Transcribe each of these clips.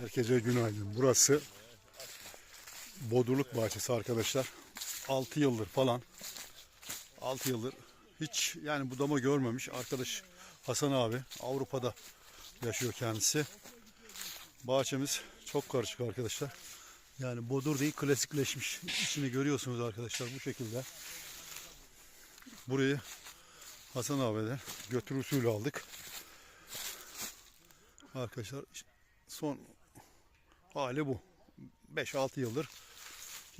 Herkese günaydın. Burası Bodurluk Bahçesi arkadaşlar. 6 yıldır falan 6 yıldır hiç yani budama görmemiş arkadaş Hasan abi Avrupa'da yaşıyor kendisi. Bahçemiz çok karışık arkadaşlar. Yani bodur değil klasikleşmiş. İçini görüyorsunuz arkadaşlar bu şekilde. Burayı Hasan abi'den götür usulü aldık. Arkadaşlar son hali bu. 5-6 yıldır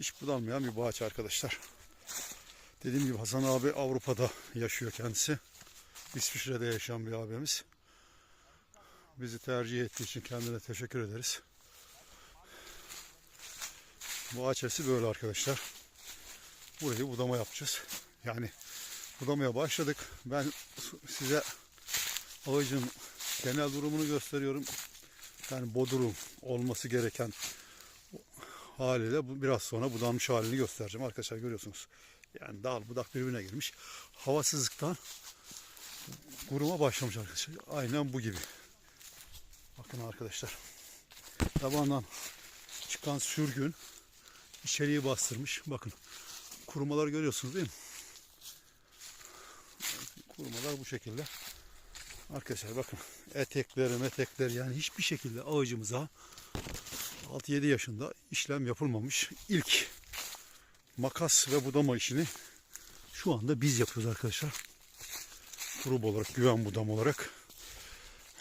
hiç budanmayan bir bahçe arkadaşlar. Dediğim gibi Hasan abi Avrupa'da yaşıyor kendisi. İsviçre'de yaşayan bir abimiz. Bizi tercih ettiği için kendine teşekkür ederiz. Bahçesi böyle arkadaşlar. Burayı budama yapacağız. Yani budamaya başladık. Ben size ağacın genel durumunu gösteriyorum. Yani bodurum olması gereken haliyle bu biraz sonra budanmış halini göstereceğim. Arkadaşlar görüyorsunuz. Yani dal budak birbirine girmiş. Havasızlıktan kuruma başlamış arkadaşlar. Aynen bu gibi. Bakın arkadaşlar. Tabandan çıkan sürgün içeriği bastırmış. Bakın kurumalar görüyorsunuz değil mi? Kurumalar bu şekilde. Arkadaşlar bakın etekleri metekleri yani hiçbir şekilde ağacımıza 6-7 yaşında işlem yapılmamış. İlk makas ve budama işini şu anda biz yapıyoruz arkadaşlar. Grup olarak, güven budam olarak.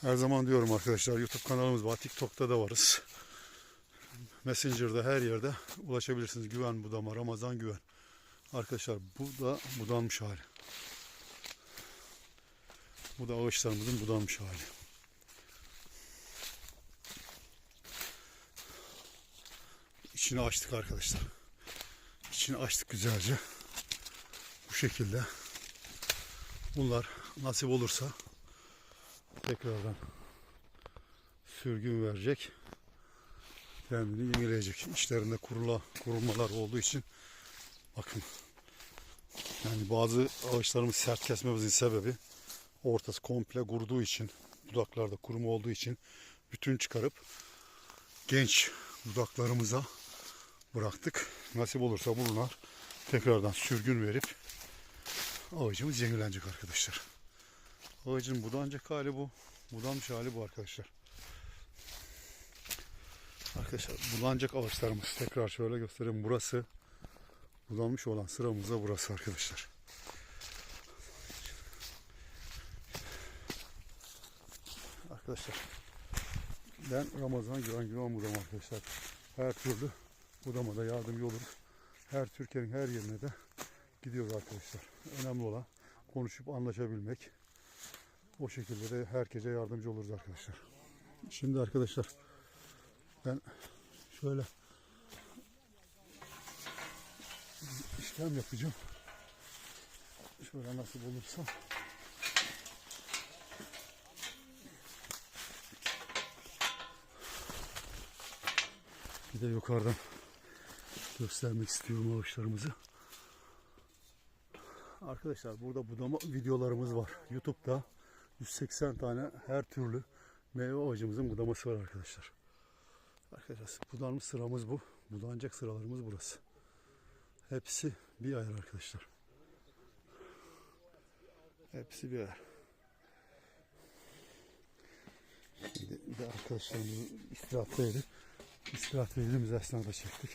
Her zaman diyorum arkadaşlar YouTube kanalımız var. TikTok'ta da varız. Messenger'da her yerde ulaşabilirsiniz. Güven budama, Ramazan güven. Arkadaşlar bu da budanmış hali. Bu da ağaçlarımızın budanmış hali. İçini açtık arkadaşlar. İçini açtık güzelce. Bu şekilde. Bunlar nasip olursa tekrardan sürgün verecek. Kendini yenileyecek. İçlerinde kurula, kurulmalar olduğu için bakın yani bazı ağaçlarımız sert kesmemizin sebebi ortası komple kuruduğu için dudaklarda kuruma olduğu için bütün çıkarıp genç dudaklarımıza bıraktık. Nasip olursa bunlar tekrardan sürgün verip ağacımız yenilenecek arkadaşlar. Ağacın budanacak hali bu. Budanmış hali bu arkadaşlar. Arkadaşlar budanacak ağaçlarımız tekrar şöyle göstereyim. Burası budanmış olan sıramız da burası arkadaşlar. Arkadaşlar ben Ramazan Güven Güven budam arkadaşlar. Her türlü budamada yardımcı oluruz. Her Türkiye'nin her yerine de gidiyoruz arkadaşlar. Önemli olan konuşup anlaşabilmek. O şekilde de herkese yardımcı oluruz arkadaşlar. Şimdi arkadaşlar ben şöyle işlem yapacağım. Şöyle nasip olursa. Bir de yukarıdan göstermek istiyorum ağaçlarımızı. Arkadaşlar burada budama videolarımız var. YouTube'da 180 tane her türlü meyve ağacımızın budaması var arkadaşlar. Arkadaşlar budanmış sıramız bu. Budanacak sıralarımız burası. Hepsi bir ayar arkadaşlar. Hepsi bir ayar. Şimdi bir de arkadaşlarımızı istirahattaydı. İstirahat verdiğimiz esnada çektik.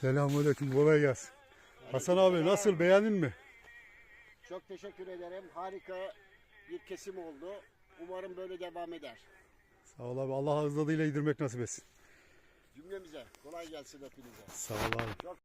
Selamünaleyküm, kolay gelsin. Hasan abi nasıl, beğendin mi? Çok teşekkür ederim. Harika bir kesim oldu. Umarım böyle devam eder. Sağ ol abi, Allah hızladığıyla yedirmek nasip etsin. Cümlemize kolay gelsin hepinize. Sağ ol abi. Çok